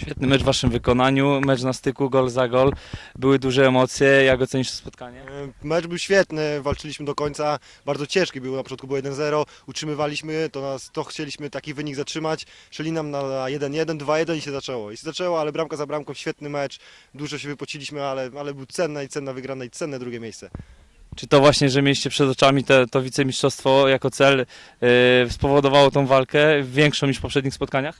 Świetny mecz w waszym wykonaniu, mecz na styku, gol za gol. Były duże emocje. Jak ocenisz to spotkanie? E, Mecz był świetny, walczyliśmy do końca, bardzo ciężki był, na początku było 1-0, utrzymywaliśmy, to, nas, to chcieliśmy taki wynik zatrzymać, szli nam na 1-1, 2-1 i się zaczęło. I się zaczęło, ale bramka za bramką, świetny mecz, dużo się wypociliśmy, ale, ale był cenna i cenna wygrana i cenne drugie miejsce. Czy to właśnie, że mieliście przed oczami te, to wicemistrzostwo jako cel yy, spowodowało tą walkę większą niż w poprzednich spotkaniach?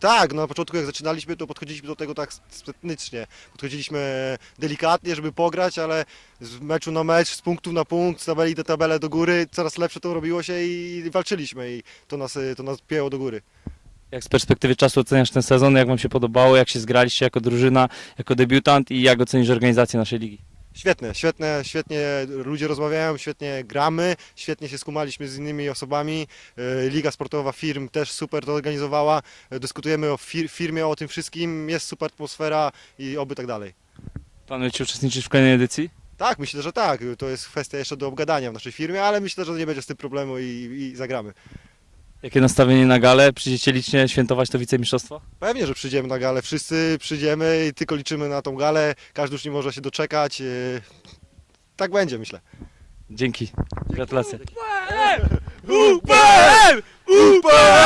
Tak, no na początku jak zaczynaliśmy, to podchodziliśmy do tego tak sprytnycznie. Podchodziliśmy delikatnie, żeby pograć, ale z meczu na mecz, z punktu na punkt, z tabeli do tabelę do góry, coraz lepsze to robiło się i walczyliśmy i to nas, e, to nas pięło do góry. Jak z perspektywy czasu oceniasz ten sezon? Jak wam się podobało? Jak się zgraliście jako drużyna, jako debiutant i jak ocenisz organizację naszej ligi? Świetne, świetne, świetnie ludzie rozmawiają, świetnie gramy, świetnie się skumaliśmy z innymi osobami. E, Liga Sportowa Firm też super to organizowała. E, Dyskutujemy o fir- firmie, o tym wszystkim, jest super atmosfera i oby tak dalej. Planujecie uczestniczyć w kolejnej edycji? Tak, myślę, że tak. To jest kwestia jeszcze do obgadania w naszej firmie, ale myślę, że nie będzie z tym problemu i, i zagramy. Jakie nastawienie na galę? Przyjdziecie licznie świętować to wicemistrzostwo? Pewnie, że przyjdziemy na galę. Wszyscy przyjdziemy i tylko liczymy na tą galę. Każdy już nie może się doczekać. e, Tak będzie, myślę. Dzięki. Gratulacje. UPM! UPM!